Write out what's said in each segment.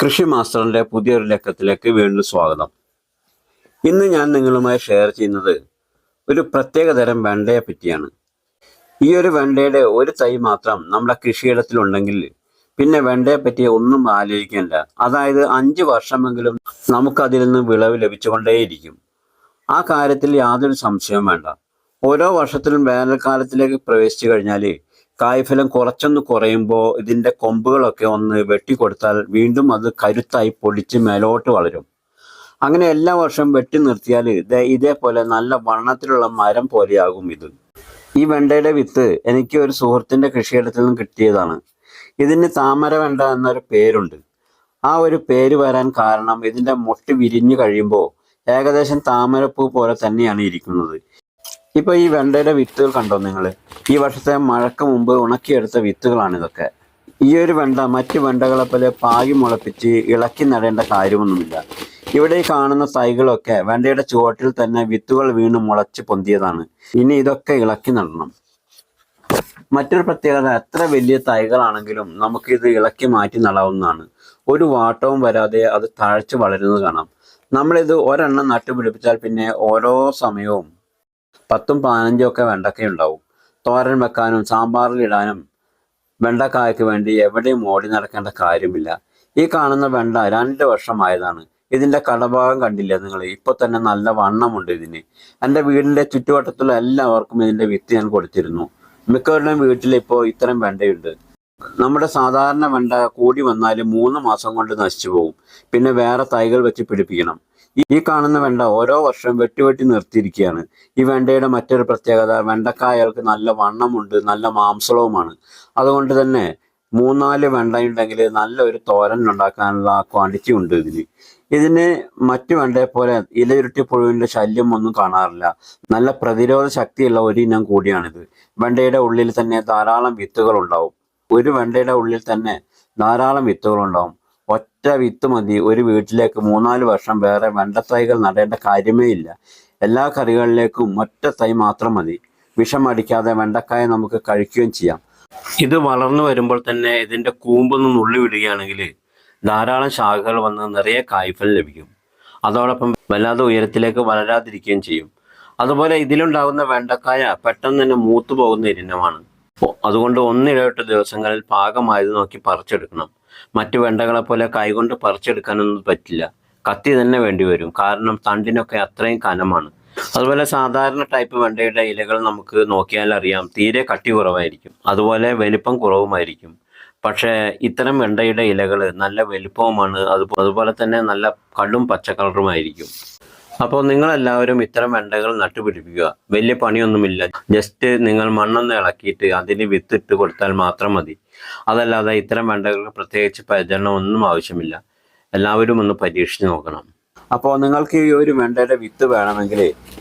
കൃഷി മാസ്റ്ററിന്റെ പുതിയൊരു ലക്കത്തിലേക്ക് വീണ്ടും സ്വാഗതം. ഇന്ന് ഞാൻ നിങ്ങളുമായി ഷെയർ ചെയ്യുന്നത് ഒരു പ്രത്യേക തരം വെണ്ടയെ പറ്റിയാണ്. ഈ ഒരു വെണ്ടയുടെ ഒരു തൈ മാത്രം നമ്മുടെ കൃഷിയിടത്തിലുണ്ടെങ്കിൽ പിന്നെ വെണ്ടയെ പറ്റി ഒന്നും ആലോചിക്കേണ്ട. അതായത് അഞ്ച് വർഷമെങ്കിലും നമുക്കതിൽ നിന്ന് വിളവ് ലഭിച്ചുകൊണ്ടേയിരിക്കും. ആ കാര്യത്തിൽ യാതൊരു സംശയവും വേണ്ട. ഓരോ വർഷത്തിലും വേനൽക്കാലത്തിലേക്ക് പ്രവേശിച്ചു കഴിഞ്ഞാൽ കായ്ഫലം കുറച്ചൊന്ന് കുറയുമ്പോൾ ഇതിന്റെ കൊമ്പുകളൊക്കെ ഒന്ന് വെട്ടിക്കൊടുത്താൽ വീണ്ടും അത് കരുത്തായി പൊടിച്ച് മേലോട്ട് വളരും. അങ്ങനെ എല്ലാ വർഷവും വെട്ടി നിർത്തിയാൽ ഇതേ ഇതേപോലെ നല്ല വണ്ണത്തിലുള്ള മരം പോലെയാകും ഇത്. ഈ വെണ്ടയുടെ വിത്ത് എനിക്ക് ഒരു സുഹൃത്തിന്റെ കൃഷിയിടത്തിൽ നിന്ന് കിട്ടിയതാണ്. ഇതിന് താമര വെണ്ട എന്നൊരു പേരുണ്ട്. ആ ഒരു പേര് വരാൻ കാരണം ഇതിന്റെ മൊട്ട് വിരിഞ്ഞു കഴിയുമ്പോൾ ഏകദേശം താമരപ്പൂ പോലെ തന്നെയാണ് ഇരിക്കുന്നത്. ഇപ്പൊ ഈ വെണ്ടയുടെ വിത്തുകൾ കണ്ടോ നിങ്ങൾ ഈ വർഷത്തെ മഴക്ക് മുമ്പ് ഉണക്കിയെടുത്ത വിത്തുകളാണ് ഇതൊക്കെ. ഈ ഒരു വെണ്ട മറ്റു വെണ്ടകളെ പോലെ പാകി മുളപ്പിച്ച് ഇളക്കി നടേണ്ട കാര്യമൊന്നുമില്ല. ഇവിടെ കാണുന്ന തൈകളൊക്കെ വെണ്ടയുടെ ചുവട്ടിൽ തന്നെ വിത്തുകൾ വീണ് മുളച്ച് പൊന്തിയതാണ്. ഇനി ഇതൊക്കെ ഇളക്കി നടണം. മറ്റൊരു പ്രത്യേകത എത്ര വലിയ തൈകളാണെങ്കിലും നമുക്ക് ഇത് ഇളക്കി മാറ്റി നടാവുന്നതാണ്. ഒരു വാട്ടവും വരാതെ അത് താഴ്ച വളരുന്നത് കാണാം. നമ്മളിത് ഒരെണ്ണം നട്ടുപിടിപ്പിച്ചാൽ പിന്നെ ഓരോ സമയവും പത്തും പതിനഞ്ചും ഒക്കെ വെണ്ടക്ക ഉണ്ടാവും തോരൻ വെക്കാനും സാമ്പാറിൽ ഇടാനും വെണ്ടക്കായ്ക്ക് വേണ്ടി എവിടെയും ഓടി നടക്കേണ്ട കാര്യമില്ല. ഈ കാണുന്ന വെണ്ട രണ്ട് വർഷമായതാണ്. ഇതിന്റെ കടഭാഗം കണ്ടില്ല നിങ്ങൾ? ഇപ്പൊ തന്നെ നല്ല വണ്ണമുണ്ട് ഇതിന്. എന്റെ വീടിന്റെ ചുറ്റുവട്ടത്തുള്ള എല്ലാവർക്കും ഇതിന്റെ വിത്ത് ഞാൻ കൊടുത്തിരുന്നു. മിക്കവരുടെയും വീട്ടിൽ ഇപ്പോൾ ഇത്തരം വെണ്ടയുണ്ട്. നമ്മുടെ സാധാരണ വെണ്ട കൂടി വന്നാൽ മൂന്ന് മാസം കൊണ്ട് നശിച്ചു പോകും. പിന്നെ വേറെ തൈകൾ വെച്ച് പിടിപ്പിക്കണം. ഈ- കാണുന്ന വെണ്ട ഓരോ വർഷം വെട്ടി വെട്ടി നിർത്തിയിരിക്കുകയാണ്. ഈ വെണ്ടയുടെ മറ്റൊരു പ്രത്യേകത വെണ്ടക്കായകൾക്ക് നല്ല വണ്ണമുണ്ട് നല്ല മാംസളവുമാണ്. അതുകൊണ്ട് തന്നെ മൂന്നാൽ വെണ്ടയുണ്ടെങ്കിൽ നല്ലൊരു തോരൻ ഉണ്ടാക്കാനുള്ള ക്വാണ്ടിറ്റി ഉണ്ട് ഇതിന്. ഇതിന് മറ്റു വെണ്ടയെ പോലെ ഇലയുരുട്ടി പുഴുവിന്റെ ശല്യം ഒന്നും കാണാറില്ല. നല്ല പ്രതിരോധ ശക്തിയുള്ള ഒരു ഇനം കൂടിയാണിത്. വെണ്ടയുടെ ഉള്ളിൽ തന്നെ ധാരാളം വിത്തുകൾ ഉണ്ടാവും. ഒരു വെണ്ടയുടെ ഉള്ളിൽ തന്നെ ധാരാളം വിത്തുകൾ ഉണ്ടാവും. ഒറ്റ വിത്ത് മതി. ഒരു വീട്ടിലേക്ക് മൂന്നാൽ വർഷം വേറെ വെണ്ടത്തൈകൾ നടേണ്ട കാര്യമേ ഇല്ല. എല്ലാ കറികളിലേക്കും ഒറ്റ തൈ മാത്രം മതി. വിഷം അടിക്കാതെ വെണ്ടക്കായ നമുക്ക് കഴിക്കുകയും ചെയ്യാം. ഇത് വളർന്നു വരുമ്പോൾ തന്നെ ഇതിന്റെ കൂമ്പൊന്ന് നുള്ളി വിടുകയാണെങ്കിൽ ധാരാളം ശാഖകൾ വന്ന് നിറയെ കായ്ഫലം ലഭിക്കും. അതോടൊപ്പം വല്ലാതെ ഉയരത്തിലേക്ക് വളരാതിരിക്കുകയും ചെയ്യും. അതുപോലെ ഇതിലുണ്ടാകുന്ന വെണ്ടക്കായ പെട്ടെന്ന് തന്നെ മൂത്തു പോകുന്ന ഇനമാണ്. അതുകൊണ്ട് ഒന്നിടവിട്ട ദിവസങ്ങളിൽ പാകമായത് നോക്കി പറിച്ചെടുക്കണം. മറ്റു വെണ്ടകളെ പോലെ കൈകൊണ്ട് പറിച്ചെടുക്കാനൊന്നും പറ്റില്ല. കത്തി തന്നെ വേണ്ടി വരും. കാരണം തണ്ടിനൊക്കെ അത്രയും കനമാണ്. അതുപോലെ സാധാരണ ടൈപ്പ് വെണ്ടയുടെ ഇലകൾ നമുക്ക് നോക്കിയാൽ അറിയാം തീരെ കട്ടി കുറവായിരിക്കും. അതുപോലെ വലിപ്പം കുറവുമായിരിക്കും. പക്ഷേ ഇത്തരം വെണ്ടയുടെ ഇലകൾ നല്ല വലിപ്പവുമാണ്. അതുപോലെ തന്നെ നല്ല കടും പച്ച കളറുമായിരിക്കും. അപ്പോൾ നിങ്ങളെല്ലാവരും ഇത്തരം വെണ്ടകൾ നട്ടുപിടിപ്പിക്കുക. വലിയ പണിയൊന്നുമില്ല. ജസ്റ്റ് നിങ്ങൾ മണ്ണൊന്ന് ഇളക്കിയിട്ട് അതിന് വിത്തിട്ട് കൊടുത്താൽ മാത്രം മതി. അതല്ലാതെ ഇത്തരം വെണ്ടകൾക്ക് പ്രത്യേകിച്ച് പരിചരണം ഒന്നും ആവശ്യമില്ല. എല്ലാവരും ഒന്ന് പരീക്ഷിച്ച് നോക്കണം. അപ്പോൾ നിങ്ങൾക്ക് ഈ ഒരു വെണ്ടയുടെ വിത്ത് വേണമെങ്കിൽ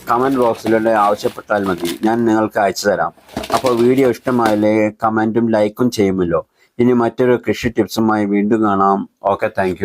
കമന്റ് ബോക്സിലൂടെ ആവശ്യപ്പെട്ടാൽ മതി. ഞാൻ നിങ്ങൾക്ക് അയച്ചു തരാം. അപ്പോൾ വീഡിയോ ഇഷ്ടമായാലേ കമന്റും ലൈക്കും ചെയ്യുമല്ലോ. ഇനി മറ്റൊരു കൃഷി ടിപ്സുമായി വീണ്ടും കാണാം. Okay thank